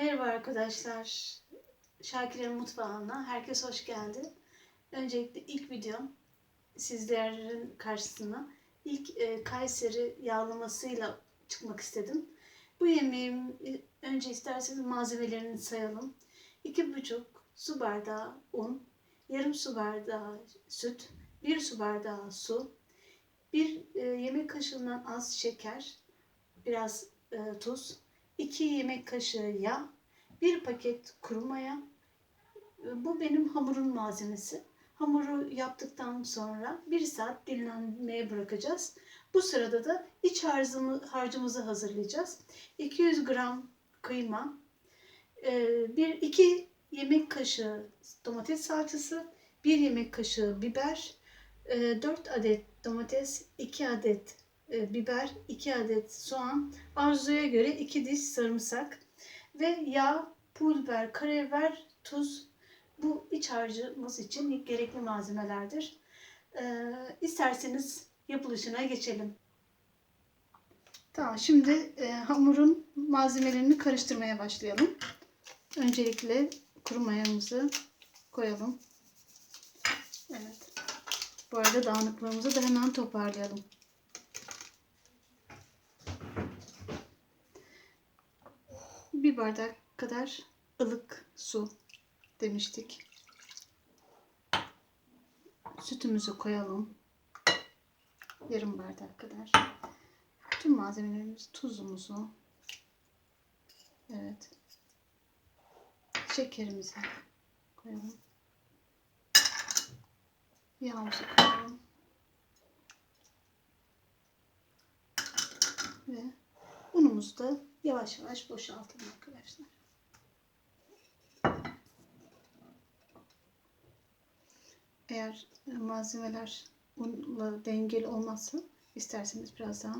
Merhaba arkadaşlar. Şakir'in mutfağına herkes hoş geldi. Öncelikle ilk videom sizlerin karşısına ilk e, Kayseri yağlamasıyla çıkmak istedim. Bu yemeğim e, önce isterseniz malzemelerini sayalım. 2,5 su bardağı un, yarım su bardağı süt, 1 su bardağı su, 1 yemek kaşığından az şeker, biraz e, tuz, 2 yemek kaşığı yağ, 1 paket kuru maya. E, Bu benim hamurun malzemesi. Hamuru yaptıktan sonra 1 saat dinlenmeye bırakacağız. Bu sırada da iç harcımı, harcımızı hazırlayacağız. 200 gram kıyma, 1 2 yemek kaşığı domates salçası, 1 yemek kaşığı biber, 4 adet domates, 2 adet e, biber, 2 adet soğan, arzuya göre 2 diş sarımsak ve yağ, pul biber, karabiber, tuz. Bu iç harcımız için gerekli malzemelerdir. Ee, isterseniz yapılışına geçelim. Tamam şimdi e, hamurun malzemelerini karıştırmaya başlayalım. Öncelikle kuru mayamızı koyalım. Evet. Bu arada dağınıklığımızı da hemen toparlayalım. Bardak kadar ılık su demiştik. Sütümüzü koyalım. Yarım bardak kadar. Tüm malzemelerimiz tuzumuzu. Evet. Şekerimizi koyalım. Yağımızı koyalım. Ve unumuzu da yavaş yavaş boşaltalım arkadaşlar. Eğer malzemeler unla dengeli olmazsa isterseniz biraz daha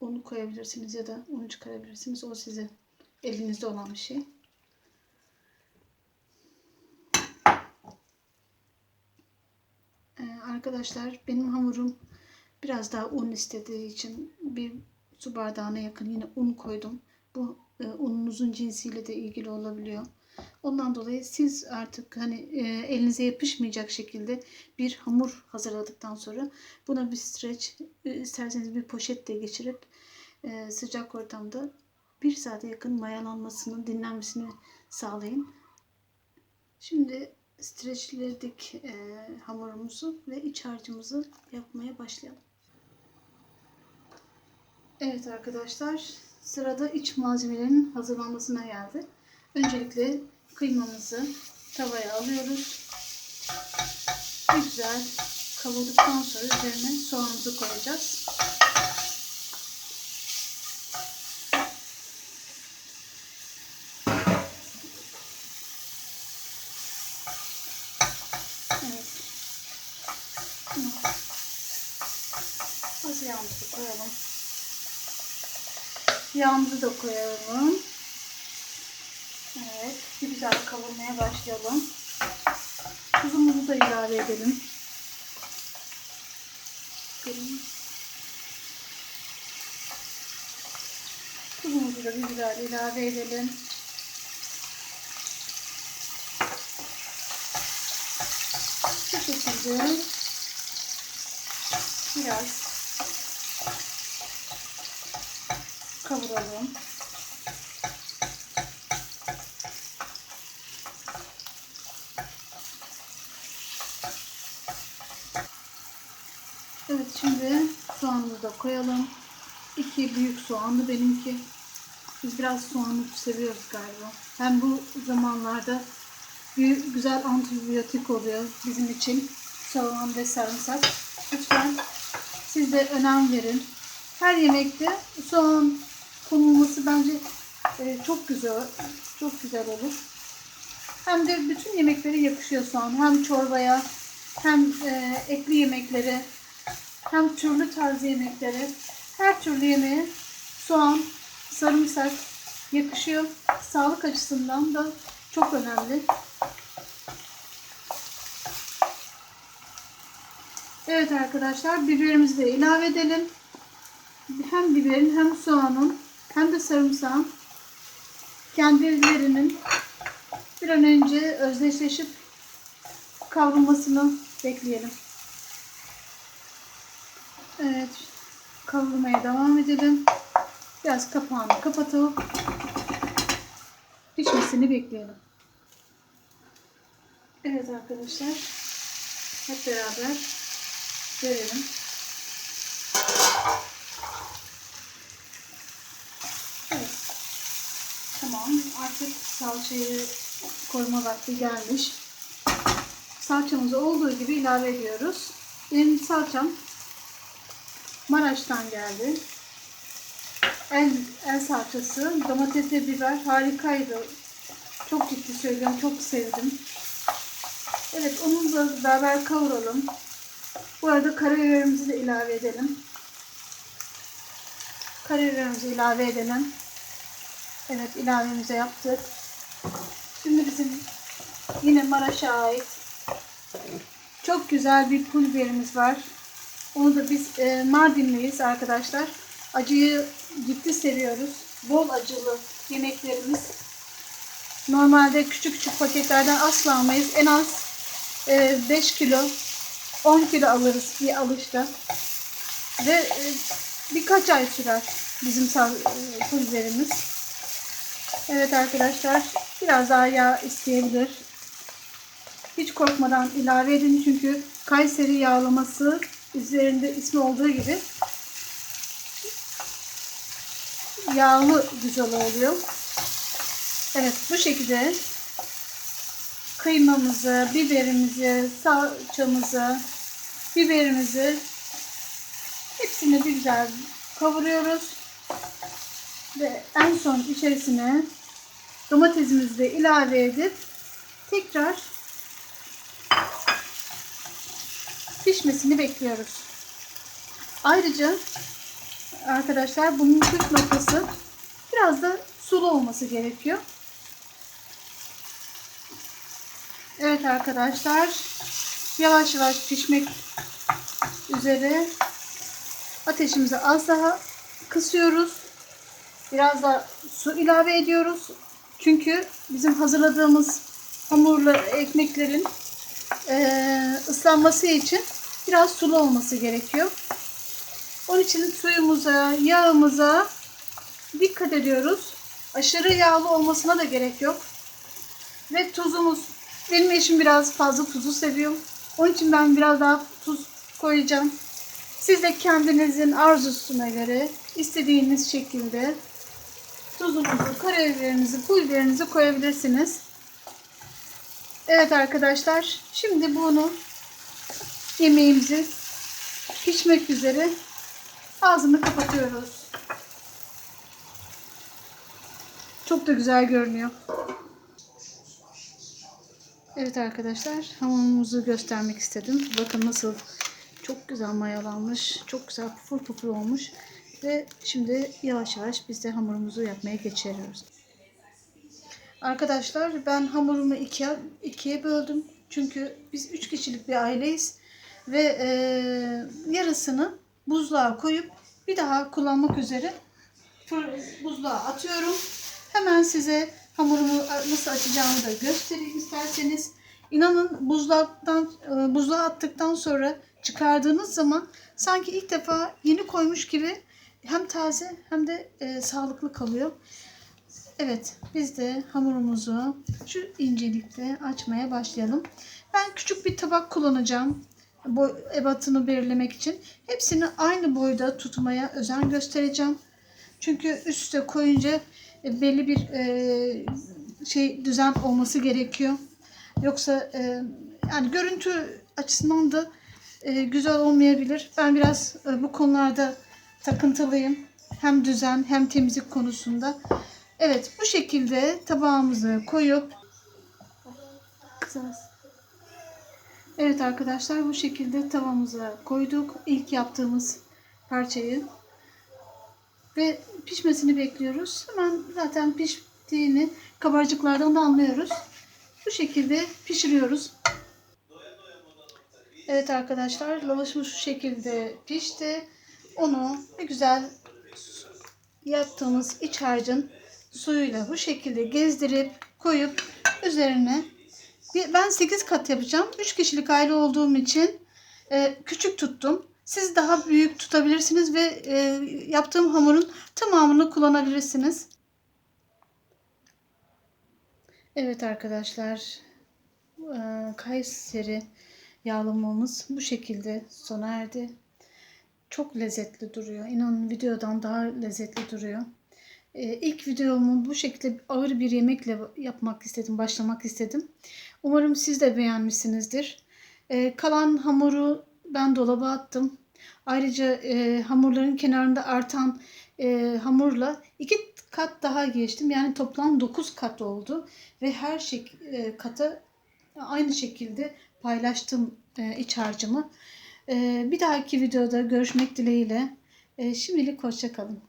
un koyabilirsiniz ya da un çıkarabilirsiniz. O size elinizde olan bir şey. Ee, arkadaşlar benim hamurum biraz daha un istediği için bir su bardağına yakın yine un koydum. Bu e, ununuzun cinsiyle de ilgili olabiliyor. Ondan dolayı siz artık hani e, elinize yapışmayacak şekilde bir hamur hazırladıktan sonra buna bir streç e, isterseniz bir poşetle geçirip e, sıcak ortamda bir saate yakın mayalanmasını, dinlenmesini sağlayın. Şimdi streçledik e, hamurumuzu ve iç harcımızı yapmaya başlayalım. Evet arkadaşlar sırada iç malzemelerin hazırlanmasına geldi. Öncelikle kıymamızı tavaya alıyoruz. Güzel kavurduktan sonra üzerine soğanımızı koyacağız. Evet. Az yağımızı koyalım. Yağımızı da koyalım. Evet. Güzel kavurmaya başlayalım. Tuzumuzu da ilave edelim. Tuzumuzu da bir güzel ilave edelim. Bu şekilde biraz kavuralım. Evet şimdi soğanımızı da koyalım. İki büyük soğanlı benimki. Biz biraz soğanlı seviyoruz galiba. Hem bu zamanlarda bir güzel antibiyotik oluyor bizim için. Soğan ve sarımsak. Lütfen siz de önem verin. Her yemekte soğan konulması bence e, çok güzel, çok güzel olur. Hem de bütün yemeklere yakışıyor soğan. Hem çorbaya, hem e, etli yemeklere, hem türlü tarz yemeklere, her türlü yemeğe soğan, sarımsak yakışıyor. Sağlık açısından da çok önemli. Evet arkadaşlar biberimizi de ilave edelim. Hem biberin hem soğanın hem de sarımsağın kendilerinin bir an önce özdeşleşip kavrulmasını bekleyelim. Evet, kavrulmaya devam edelim. Biraz kapağını kapatalım. Pişmesini bekleyelim. Evet arkadaşlar, hep beraber görelim. Tamam, artık salçayı koyma vakti gelmiş. Salçamızı olduğu gibi ilave ediyoruz. Benim salçam Maraş'tan geldi. El, el salçası, domates ve biber harikaydı. Çok ciddi söylüyorum, çok sevdim. Evet, onu da beraber kavuralım. Bu arada karabiberimizi de ilave edelim. Karabiberimizi ilave edelim. Evet, ilavemizi yaptık. Şimdi bizim yine Maraş'a ait çok güzel bir pul var. Onu da biz e, Mardinliyiz arkadaşlar. Acıyı ciddi seviyoruz. Bol acılı yemeklerimiz. Normalde küçük küçük paketlerden asla almayız. En az e, 5 kilo 10 kilo alırız bir alışta. Ve e, birkaç ay sürer bizim e, pul biberimiz. Evet arkadaşlar biraz daha yağ isteyebilir. Hiç korkmadan ilave edin çünkü Kayseri yağlaması üzerinde ismi olduğu gibi yağlı güzel oluyor. Evet bu şekilde kıymamızı, biberimizi, salçamızı, biberimizi hepsini bir güzel kavuruyoruz. Ve en son içerisine domatesimizi de ilave edip tekrar pişmesini bekliyoruz. Ayrıca arkadaşlar bunun püf noktası biraz da sulu olması gerekiyor. Evet arkadaşlar yavaş yavaş pişmek üzere ateşimizi az daha kısıyoruz. Biraz da su ilave ediyoruz. Çünkü bizim hazırladığımız hamurlu ekmeklerin eee, ıslanması için biraz sulu olması gerekiyor. Onun için suyumuza, yağımıza dikkat ediyoruz. Aşırı yağlı olmasına da gerek yok. Ve tuzumuz. Benim eşim biraz fazla tuzu seviyor. Onun için ben biraz daha tuz koyacağım. Siz de kendinizin arzusuna göre istediğiniz şekilde tuzunuzu, karabiberinizi, pul biberinizi koyabilirsiniz. Evet arkadaşlar, şimdi bunu yemeğimizi pişmek üzere ağzını kapatıyoruz. Çok da güzel görünüyor. Evet arkadaşlar, hamurumuzu göstermek istedim. Bakın nasıl çok güzel mayalanmış, çok güzel pufur pufur olmuş. Ve şimdi yavaş yavaş biz de hamurumuzu yapmaya geçiyoruz. Arkadaşlar ben hamurumu ikiye, ikiye böldüm. Çünkü biz üç kişilik bir aileyiz. Ve e, yarısını buzluğa koyup bir daha kullanmak üzere buzluğa atıyorum. Hemen size hamurumu nasıl açacağımı da göstereyim isterseniz. İnanın buzluktan e, buzluğa attıktan sonra çıkardığınız zaman sanki ilk defa yeni koymuş gibi hem taze hem de e, sağlıklı kalıyor. Evet, biz de hamurumuzu şu incelikte açmaya başlayalım. Ben küçük bir tabak kullanacağım. Boy, ebatını belirlemek için. Hepsini aynı boyda tutmaya özen göstereceğim. Çünkü üst üste koyunca e, belli bir e, şey düzen olması gerekiyor. Yoksa e, yani görüntü açısından da e, güzel olmayabilir. Ben biraz e, bu konularda takıntılıyım. Hem düzen hem temizlik konusunda. Evet bu şekilde tabağımızı koyup Kızarız. Evet arkadaşlar bu şekilde tavamıza koyduk. İlk yaptığımız parçayı. Ve pişmesini bekliyoruz. Hemen zaten piştiğini kabarcıklardan da anlıyoruz. Bu şekilde pişiriyoruz. Evet arkadaşlar lavaşımız şu şekilde pişti. Onu bir güzel yaptığımız iç harcın suyuyla bu şekilde gezdirip koyup üzerine ben 8 kat yapacağım. 3 kişilik aile olduğum için e, küçük tuttum. Siz daha büyük tutabilirsiniz ve e, yaptığım hamurun tamamını kullanabilirsiniz. Evet arkadaşlar, e, Kayseri yağlamamız bu şekilde sona erdi. Çok lezzetli duruyor. İnanın videodan daha lezzetli duruyor. E, ilk videomu bu şekilde ağır bir yemekle yapmak istedim, başlamak istedim. Umarım siz de beğenmişsinizdir. E, kalan hamuru ben dolaba attım. Ayrıca e, hamurların kenarında artan e, hamurla iki kat daha geçtim. Yani toplam 9 kat oldu. Ve her şey, e, kata aynı şekilde paylaştım e, iç harcımı. E, bir dahaki videoda görüşmek dileğiyle. E, şimdilik hoşça kalın.